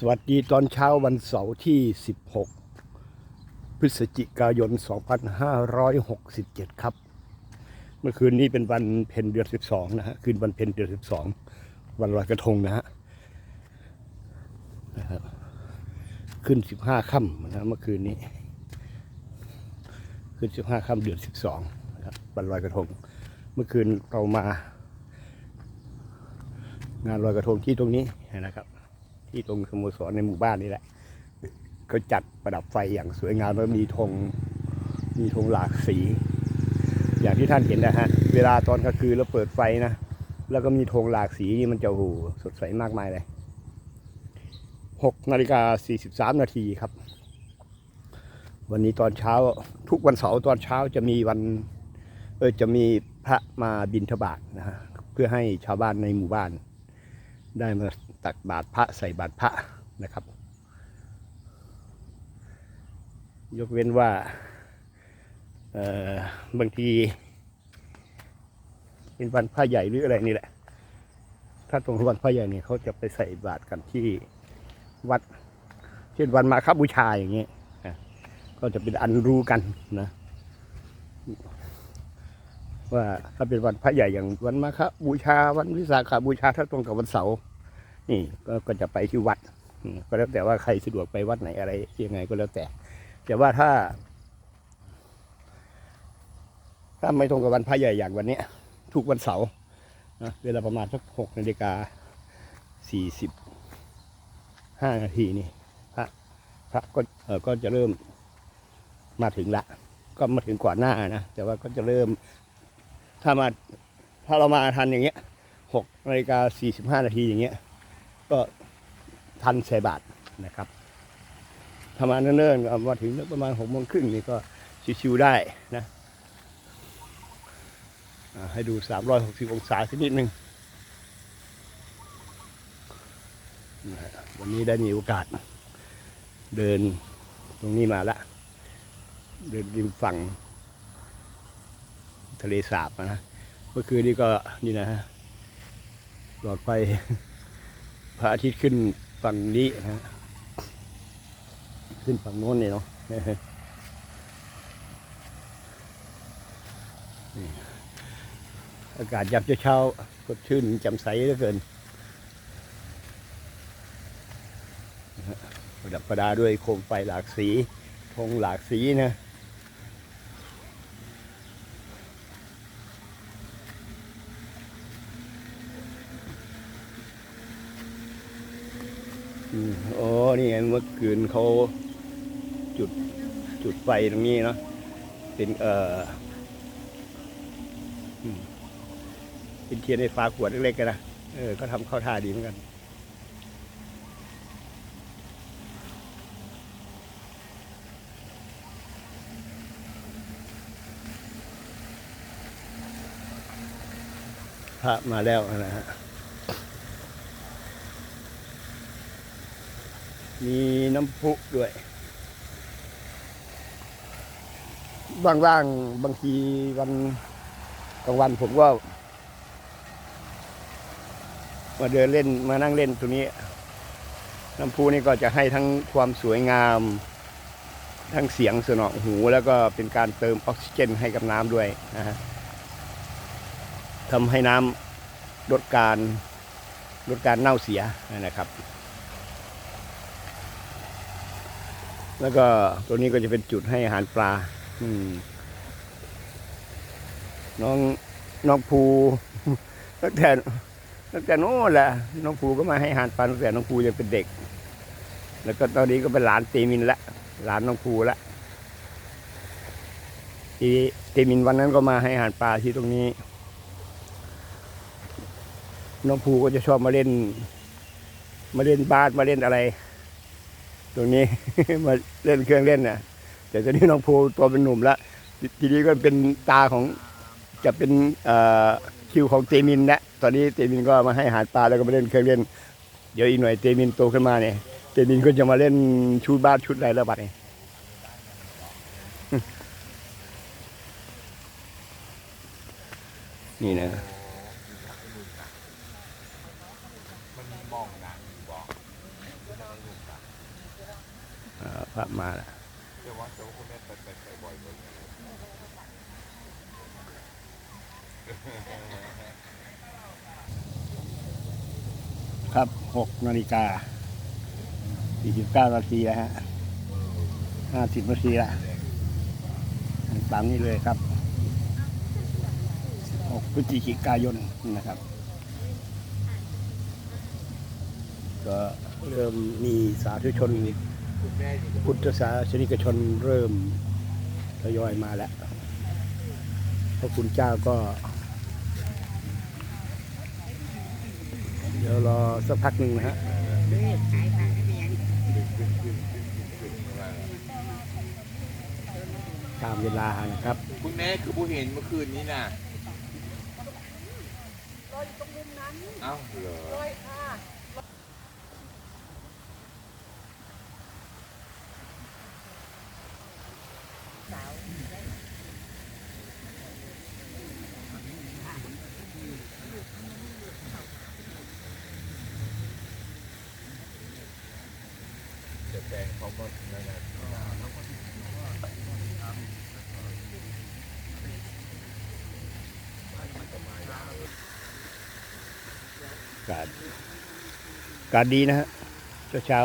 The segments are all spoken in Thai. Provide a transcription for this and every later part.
สวัสดีตอนเช้าวันเสาร์ที่ 16 พฤศจิกายน 2567 ครับ เมื่อคืนนี้เป็นวันเพ็ญเดือน 12 นะฮะ คืนวันเพ็ญเดือน 12 วันลอยกระทงนะฮะนะครับขึ้น 15 ค่ำนะฮะเมื่อคืนนี้ ขึ้น 15 ค่ำเดือน 12นะครับวันลอยกระทง เมื่อคืนเรามา งานลอยกระทงที่ตรงนี้นะครับ ที่ตรงสโมสรในหมู่บ้านนี่แหละเขาจัดประดับไฟอย่างสวยงามแล้วมีธงมีธงหลากสี อย่างที่ท่านเห็นนะฮะ เวลาตอนกลางคืนเราเปิดไฟนะ แล้วก็มีธงหลากสีนี่มันจะโอ้โหสดใสมากมายเลยหกนาฬิกาสี่สิบสามนาทีครับ วันนี้ตอนเช้าทุกวันเสาร์ตอนเช้าจะมีวันเออจะมีพระมาบิณฑบาตนะฮะเพื่อให้ชาวบ้านในหมู่บ้าน ได้มา ตักบาตรพระใส่บาตรพระนะครับ ยกเว้นว่าบางทีเป็นวันพระใหญ่หรืออะไรนี่แหละ ถ้าตรงวันพระใหญ่เนี่ยเขาจะไปใส่บาตรกันที่วัด เช่นวันมาคบูชาอย่างเงี้ยก็จะเป็นอันรู้กันนะ ว่าถ้าเป็นวันพระใหญ่อย่างวันมาคบูชาวันวิสาขบูชาถ้าตรงกับวันเสาร์ นี่ก็ก็จะไปที่วัด ก็แล้วแต่ว่าใครสะดวกไปวัดไหนอะไรยังไงก็แล้วแต่ แต่ว่าถ้า ถ้าไม่ตรงกับวันพระใหญ่อย่างวันนี้ทุกวันเสาร์นะเวลาประมาณสักหกนาฬิกาสี่สิบห้านาทีนี่พระพระก็เออก็จะเริ่มมาถึงละ ก็มาถึงก่อนหน้านะ แต่ว่าก็จะเริ่ม ถ้ามาถ้าเรามาทันอย่างเงี้ยหกนาฬิกาสี่สิบห้านาทีอย่างเงี้ย ก็ทันใส่บาทนะครับถ้ามาเนิ่นๆก็มาถึงประมาณหกโมงครึ่งนี่ก็ชิวๆได้นะให้ดูสามร้อยหกสิบองศาสักนิดหนึ่งวันนี้ได้มีโอกาส เดินตรงนี้มาละ เดินริมฝั่ง ทะเลสาบนะ เมื่อคืนนี้ก็นี่นะฮะหลอดไฟ พระอาทิตย์ขึ้นฝั่งนี้นะฮะขึ้นฝั่งโน้นเนี่ยเนาะอากาศยามเช้าสดชื่นแจ่มใสเหลือเกินประดับประดาด้วยโคมไฟหลากสีธงหลากสีนะ อืม โอ้นี่ไงเมื่อคืนเขาจุดจุดไฟตรงนี้เนาะเป็นเอ่อเป็นเทียนในฟ้าขวดเล็กๆกันนะเออก็ทำเข้าท่าดีเหมือนกันพระมาแล้วนะฮะ มีน้ำพุด้วยบางร่างบางทีวันกลางวันผมก็ มาเดินเล่นมานั่งเล่นตรงนี้ น้ำพุนี่ก็จะให้ทั้งความสวยงาม ทั้งเสียงสนองหู แล้วก็เป็นการเติมออกซิเจนให้กับน้ำด้วยนะฮะทำให้น้ำลดการลดการเน่าเสียนะครับ แล้วก็ตัวนี้ก็จะเป็นจุดให้อาหารปลา อืม น้องน้องภูตั้งแต่ตั้งแต่โน้นแหละน้องภูก็มาให้อาหารปลาตั้งแต่น้องภูยังเป็นเด็ก แล้วก็ตอนนี้ก็เป็นหลานเตมินละหลานน้องภูละทีเตมินวันนั้นก็มาให้อาหารปลาที่ตรงนี้ น้องภูก็จะชอบมาเล่น มาเล่นบาสมาเล่นอะไร ตรงนี้ มาเล่นเครื่องเล่นน่ะแต่ตอนนี้น้องภูตัวเป็นหนุ่มล้วททีนี้ก็เป็นตาของจะเป็นคิวของเตมินนะตอนนี้เตมินก็มาให้อาหารปลาแล้วก็มาเล่นเครื่องเล่น เดี๋ยวอีกหน่อยเตมินโตขึ้นมาเนี่ยเตมินก็จะมาเล่นชุดบ้านชุดอะไรแล้วบัดนี้นี่นะ พระมาแล้วครับหกนาฬิกาสี่สิบเก้านาทีแล้วฮะห้าสิบนาทีละตามนี้เลยครับหกพฤศจิกายนนะครับ ก็เริ่มมีสาธุชนอีก พุทธศาสนิกชนเริ่มทยอยมาแล้วพระคุณเจ้าก็ เดี๋ยวรอสักพักหนึ่งนะฮะตามเวลานะครับ คุณแม่คือผู้เห็นเมื่อคืนนี้น่ะ เอ้าเหรอ การกาศดีนะฮะเช้าเช้า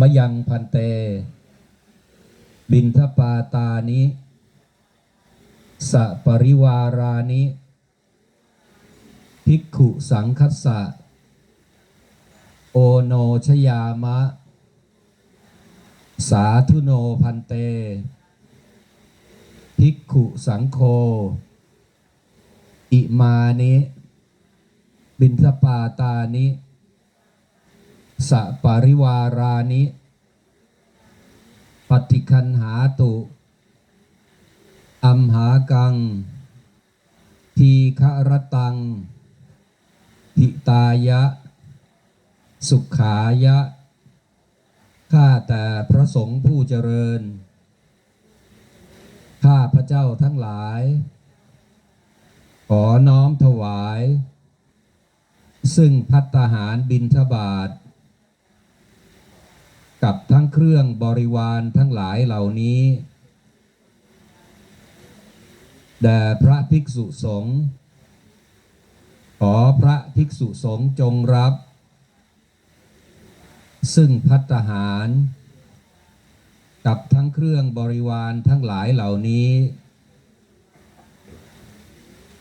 มยังพันเต บินทปาตานิสะปริวารานิ ภิกขุสังคัสสะ โอโนชยามะ สาธุโนพันเต ภิกขุสังโค อิมานิ บินทปาตานิ สะปริวารานิ ปฏิคันหาตุอัมหากัง ทีฆรตังหิตายะ สุขายะ ข้าแต่พระสงฆ์ผู้เจริญ ข้าพระเจ้าทั้งหลาย ขอน้อมถวาย ซึ่งพัตหารบินทบาท กับทั้งเครื่องบริวารทั้งหลายเหล่านี้แด่พระภิกษุสงฆ์ขอพระภิกษุสงฆ์จงรับ ซึ่งพัตหาร กับทั้งเครื่องบริวารทั้งหลายเหล่านี้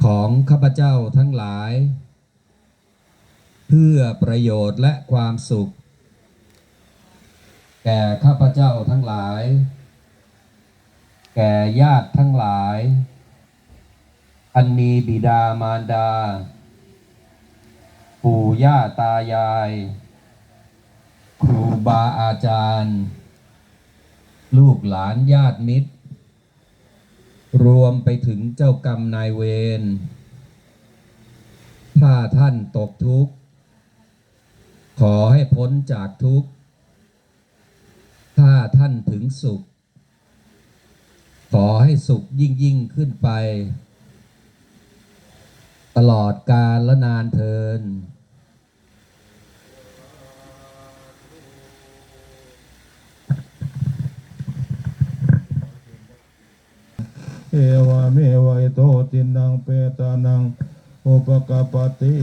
ของข้าพเจ้าทั้งหลาย เพื่อประโยชน์และความสุข แก่ข้าพเจ้าทั้งหลาย แก่ญาติทั้งหลาย อันมีบิดามารดา ปู่ย่าตายาย ครูบาอาจารย์ ลูกหลานญาติมิตร รวมไปถึงเจ้ากรรมนายเวร ถ้าท่านตกทุกข์ ขอให้พ้นจากทุกข์ ถ้าท่านถึงสุข ขอให้สุขยิ่งยิ่งขึ้นไป ตลอดกาลและนานเทิน เอวาเมวะอิโตตินังเปตานังอุปกปปติ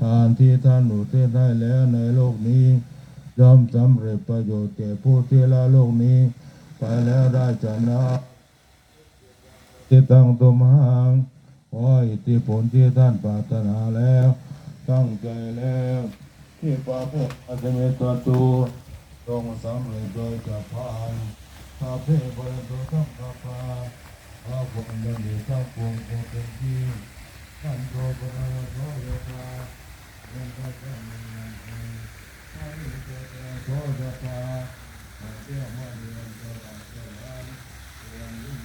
ทานที่ท่านอุทิศให้แล้วในโลกนี้ ย่อมสำเร็จประโยชน์แก่ผู้ที่ละโลกนี้ ไปแล้วได้ชนะที่ตั้งตุมหังขออิทธิผลที่ท่านปรารถนาแล้ว ตั้งใจแล้ว ที่ปาพกอาจจะมีตัวตูตรงสำเร็จโดยจะพานพาเพื่อบริโภคทั้งพาพาพระบุญยังมีทั้งปวงคงเป็นที่ท่านโตปนาโสยตาเป็นพระเจ้ามีนั โสยตาขอเจ้ามาเรียนตลอดเจ้าวันเรียนยิ่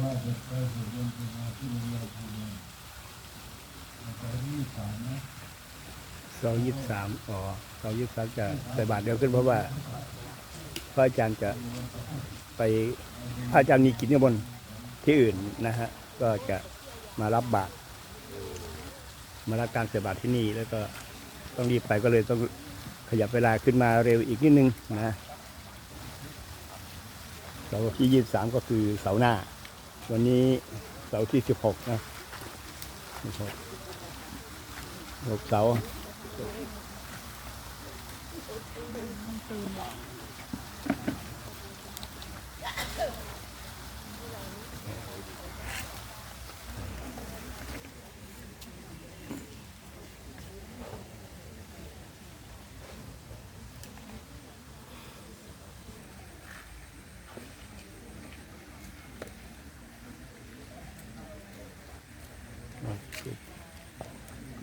ว่าจะไปสวดมนต์สมาธิในเวลาที่นึงแต่ที่สามนะสายี่สามอ๋อเสายี่สามจะใส่บาทเดียวขึ้นเพราะว่า พระอาจารย์จะไปพระอาจารย์มีกิจนิมนต์ที่อื่นนะฮะ ก็จะมารับบาตรมารับการใส่บาตรที่นี่ แล้วก็ต้องรีบไปก็เลยต้องขยับเวลาขึ้นมาเร็วอีกนิดนึงนะเสาร์ที่ยี่สามก็คือเสาร์หน้า วันนี้เสาร์ที่สิบหกนะสิบหกหกเสาร์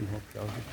ขึ้นหกเสาสิบ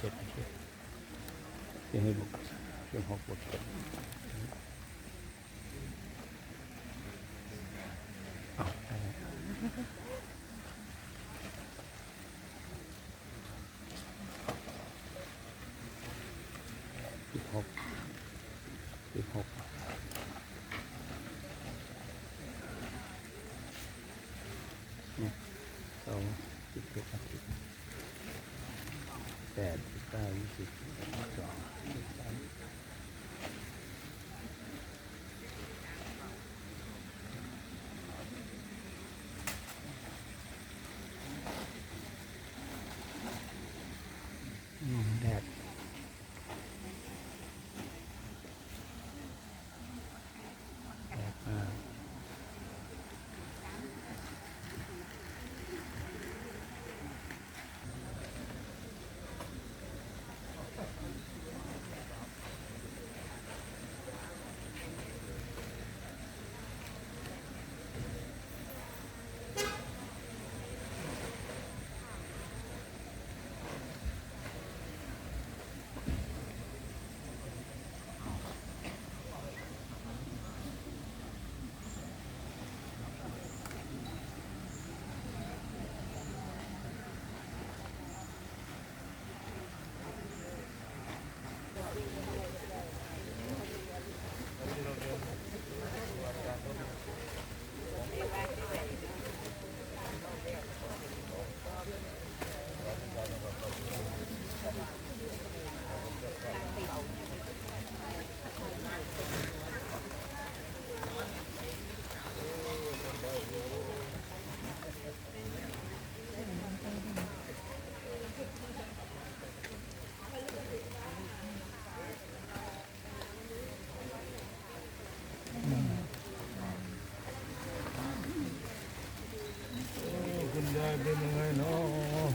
เป็นยังไงเนาะ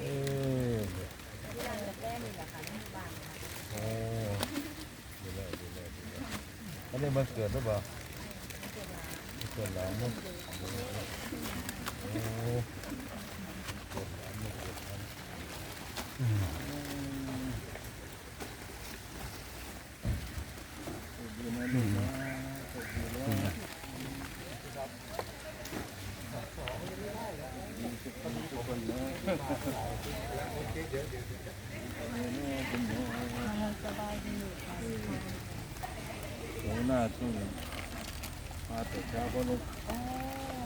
เออโอ้ดีแล้วดีแล้วดีแล้วอันนี้มันเกิดหรือเปล่ามันเกิดหลานเนาะโอ้เกิดหลานไม่เกิดหลานดีนะลูกนะดีนะ โหหน้าทุ่งมาแต่เช้าก็ลุก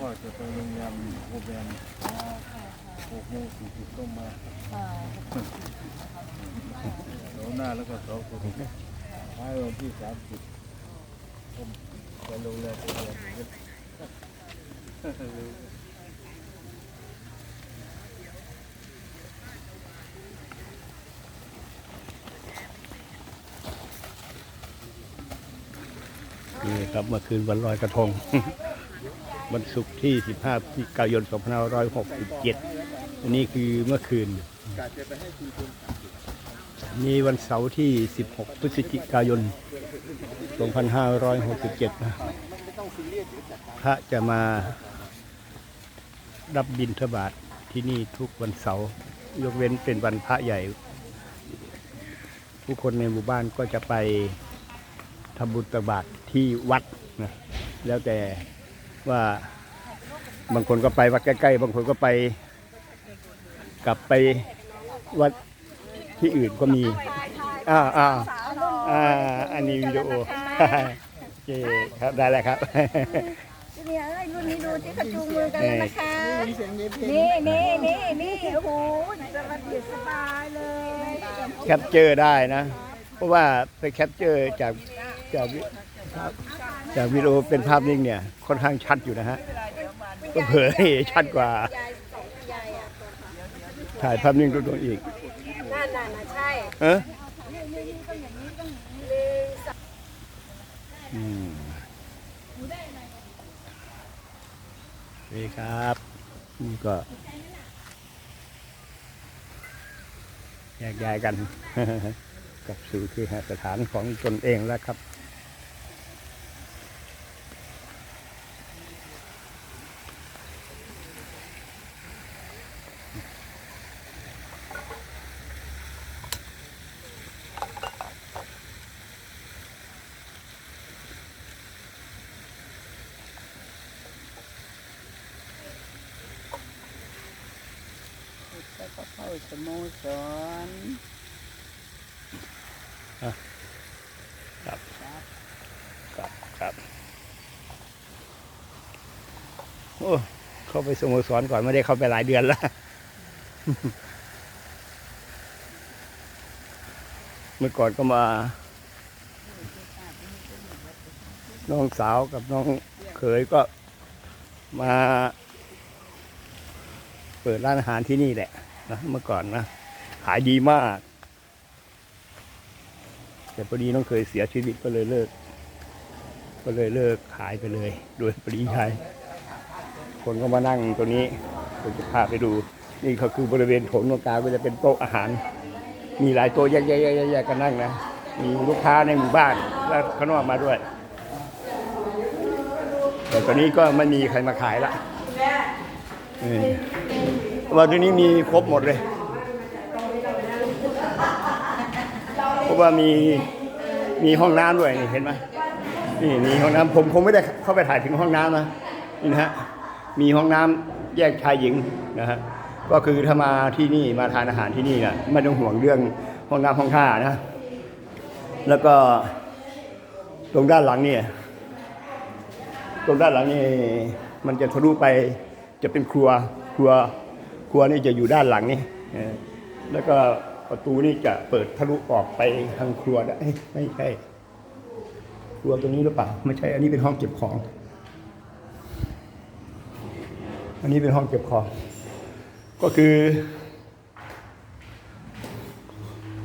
ก็จะไปโรงแรมโรงแรมหกโมงสี่สิบต้องมาเสาร์ หน้าแล้วก็เสาร์ศุกร์ท้ายวันที่สามสิบผมไปโรงแรมโรงแรมนี่ครับเมื่อคืนวันลอยกระทง วันศุกร์ที่ 15พฤศจิกายน 2567 อันนี้คือเมื่อคืน นี่วันเสาร์ที่ 16 พฤศจิกายน 2567นะพระจะมารับบิณฑบาตที่นี่ทุกวันเสาร์ยกเว้นเป็นวันพระใหญ่ ผู้คนในหมู่บ้านก็จะไปทำบุญตักบาตรที่วัดนะแล้วแต่ว่าบางคนก็ไปวัดใกล้ๆ บางคนก็ไปกลับไปวัด ที่อื่นก็มี อ่าอ่าอ่าอันนี้วิดีโอโอเคครับได้แล้วครับเนี่ยเอ้ยรุ่นนี้ดูที่เขาจูงมือกันแล้วนะคะนี่นี่นี่นี่โอ้โหสวัสดีสบายเลยแคปเจอร์ได้นะ เพราะว่าไปแคปเจอร์จากจากวิจากวิดีโอเป็นภาพนิ่งเนี่ยค่อนข้างชัดอยู่นะฮะก็เผยชัดกว่ายายสองยายอะถ่ายภาพนิ่งตัวอีกนั่นน่ะนะใช่ เออหนึ่งสองอืมนี่ครับ นี่ก็แยกย้ายกันกลับสู่คือสถานของตนเองแล้วครับ แล้วก็เข้าสโมสร ครับครับครับโอ้เข้า ไปสโมสรก่อนไม่ได้เข้าไปหลายเดือนแล้ว เมื่อก่อนก็มา น้องสาวกับน้องเขยก็มา เปิดร้านอาหารที่นี่แหละนะเมื่อก่อนนะขายดีมาก แต่พอดีน้องเคยเสียชีวิตก็เลยเลิก ก็เลยเลิกขายไปเลย โดยปริยาย คนก็มานั่งตรงนี้ผมจะพาไปดู นี่ก็คือบริเวณโถงตรงกลางก็จะเป็นโต๊ะอาหาร มีหลายโต๊ะแยกๆๆๆกันนั่งนะ มีลูกค้าในหมู่บ้านและข้างนอกมาด้วย แต่ตอนนี้ก็ไม่มีใครมาขายละเออว่าที่นี้มีครบหมดเลยเพราะว่ามีมีห้องน้ำด้วยนี่เห็นไหมนี่มีห้องน้ำผมคงไม่ได้เข้าไปถ่ายถึงห้องน้ำนะนี่นะฮะ มีห้องน้ำแยกชายหญิงนะฮะก็คือถ้ามาที่นี่มาทานอาหารที่นี่นะไม่ต้องห่วงเรื่องห้องน้ำห้องท่านะ แล้วก็ตรงด้านหลังเนี่ยตรงด้านหลังนี่มันจะทะลุไปจะเป็นครัวครัวครัวนี่จะอยู่ด้านหลังนี่แล้วก็ประตูนี่จะเปิดทะลุออกไปทางครัวได้ไม่ใช่ ครัวตรงนี้หรือเปล่าไม่ใช่อันนี้เป็นห้องเก็บของ อันนี้เป็นห้องเก็บของ ก็คือ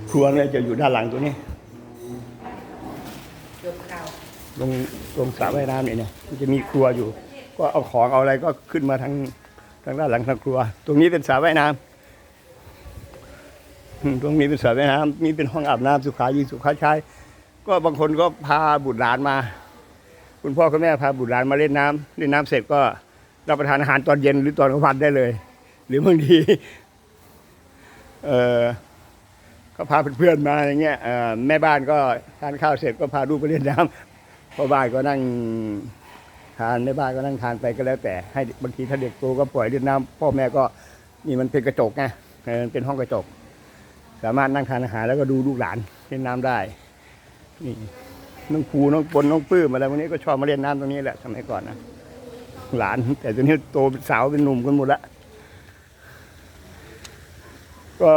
ครัวเนี่ยจะอยู่ด้านหลังตัวนี้ลงลงสระว่ายน้ำเนี่ยเนี่ยมันจะมีครัวอยู่ ก็เอาของเอาอะไรก็ขึ้นมาทางทางด้านหลังทางครัว ตรงนี้เป็นสระว่ายน้ำตรงนี้เป็นสระว่ายน้ำนี่เป็นห้องอาบน้ำสุขายิงสุขาชายก็บางคนก็พาบุตรหลานมา คุณพ่อคุณแม่พาบุตรหลานมาเล่นน้ำเล่นน้ำเสร็จก็ รับประทานอาหารตอนเย็นหรือตอนกลางวันได้เลย หรือบางทีเออก็พาเพื่อนๆมาอย่างเงี้ยแม่บ้านก็ทานข้าวเสร็จก็พาลูกไปเล่นน้ำพ่อบ้านก็นั่งทานในบ้านก็นั่งทานไปก็แล้วแต่ ให้บางทีถ้าเด็กโตก็ปล่อยเล่นน้ำพ่อแม่ก็นี่มันเป็นกระจกไงเออมันเป็นห้องกระจก สามารถนั่งทานอาหารแล้วก็ดูลูกหลานเล่นน้ำได้นี่น้องภูน้องปนน้องปื้มอะไรพวกนี้ก็ชอบมาเล่นน้ำตรงนี้แหละสมัยก่อนนะ หลาน แต่ตอนนี้โตเป็นสาวเป็นหนุ่มกันหมดละก็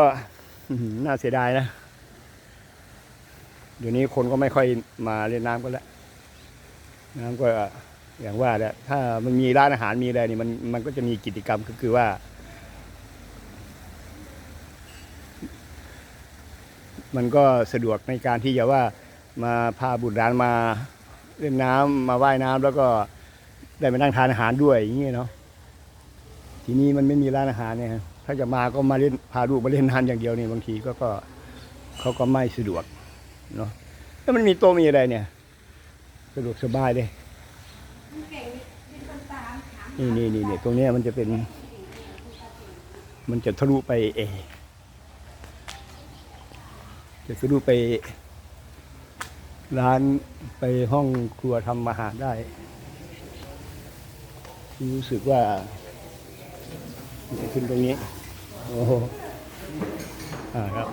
น่าเสียดายนะเดี๋ยวนี้คนก็ไม่ค่อยมาเล่นน้ำกันแล้วน้ำก็อย่างว่าแหละถ้ามันมีร้านอาหารมีอะไรนี่มันมันก็จะมีกิจกรรมก็คือว่า มันก็สะดวกในการที่จะว่ามาพาบุตรหลานมาเล่นน้ำมาว่ายน้ำแล้วก็ ได้มานั่งทานอาหารด้วยอย่างเงี้ยเนาะทีนี้มันไม่มีร้านอาหารเนี่ยฮะถ้าจะมาก็มาเล่นพาลูกมาเล่นน้ำอย่างเดียวเนี่ยบางทีก็ก็เขาก็ไม่สะดวกเนาะแล้วมันมีโต๊ะมีอะไรเนี่ย สะดวกสบายเลยนี่นี่นี่นี่ตรงเนี้ยมันจะเป็น มันจะทะลุไปเอ จะทะลุไปร้านไปห้องครัวทำอาหารได้ รู้สึกว่ามันจะขึ้นตรงนี้ โอ้โหอ่าครับ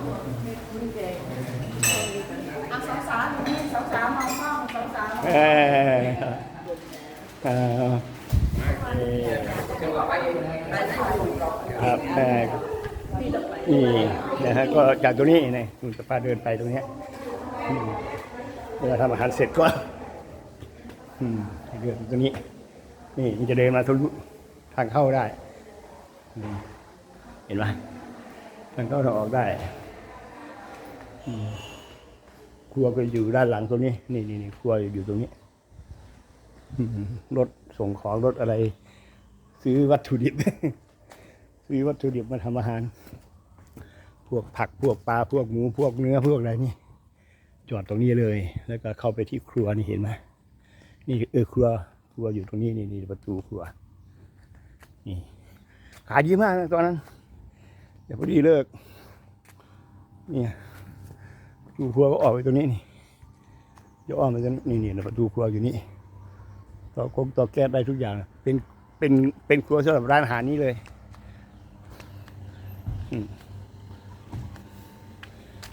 เอ่อเอ่อครับเอ่อนี่นะฮะก็จากตรงนี้นี่คุณจะพาเดินไปตรงเนี้ยอืมเวลาทำอาหารเสร็จก็อืมเดินตรงนี้ นี่มันจะเดินมาทะลุทางเข้าได้เห็นไหมทางเข้าทางออกได้ครัวก็อยู่ด้านหลังตรงนี้ นี่นี่นี่ครัวอยู่ตรงนี้รถส่งของรถอะไร ซื้อวัตถุดิบ ซื้อวัตถุดิบมาทำอาหาร พวกผักพวกปลาพวกหมูพวกเนื้อพวกอะไรนี่จอดตรงนี้เลย แล้วก็เข้าไปที่ครัวนี่เห็นไหมนี่เออครัว ครัวอยู่ตรงนี้นี่นี่ประตูครัว นี่ ขายดีมากนะตอนนั้น เดี๋ยวพอดีเลิก เนี่ยประตูครัวก็ออกไปตรงนี้นี่จะอ้อมไปตรงนี้นี่นี่ประตูครัวอยู่นี่ต่อกงต่อแก๊สได้ทุกอย่าง เป็นเป็นเป็นครัวสำหรับร้านอาหารนี้เลยม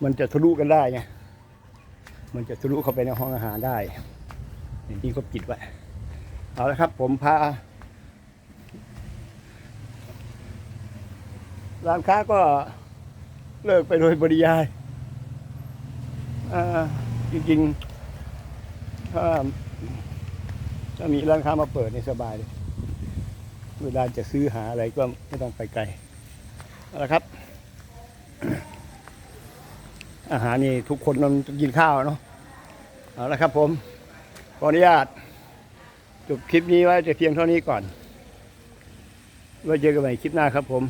มันจะทะลุกันได้ไงมันจะทะลุเข้าไปในห้องอาหารได้อย่างที่เขาปิดไว้ เอาละครับผมพา ร้านค้าก็เลิกไปโดยบริยายจริงๆถ้าถ้ามีร้านค้ามาเปิดในสบายเลยเวลาจะซื้อหาอะไรก็ไม่ต้องไปไกลเอาละครับ อาหารนี่ทุกคนต้องกินข้าวเนาะเอาละครับผมขออนุญาต จบคลิปนี้ไว้แต่เพียงเท่านี้ก่อนไว้เจอกันใหม่คลิปหน้าครับผม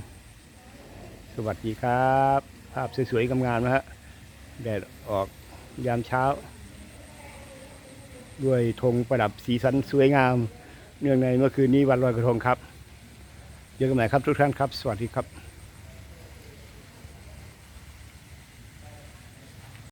สวัสดีครับ ภาพสวยๆงามๆนะฮะแดดออกยามเช้า ด้วยธงประดับสีสันสวยงาม เนื่องในเมื่อคืนนี้วันลอยกระทงครับเจอกันใหม่ครับทุกท่านครับ สวัสดีครับ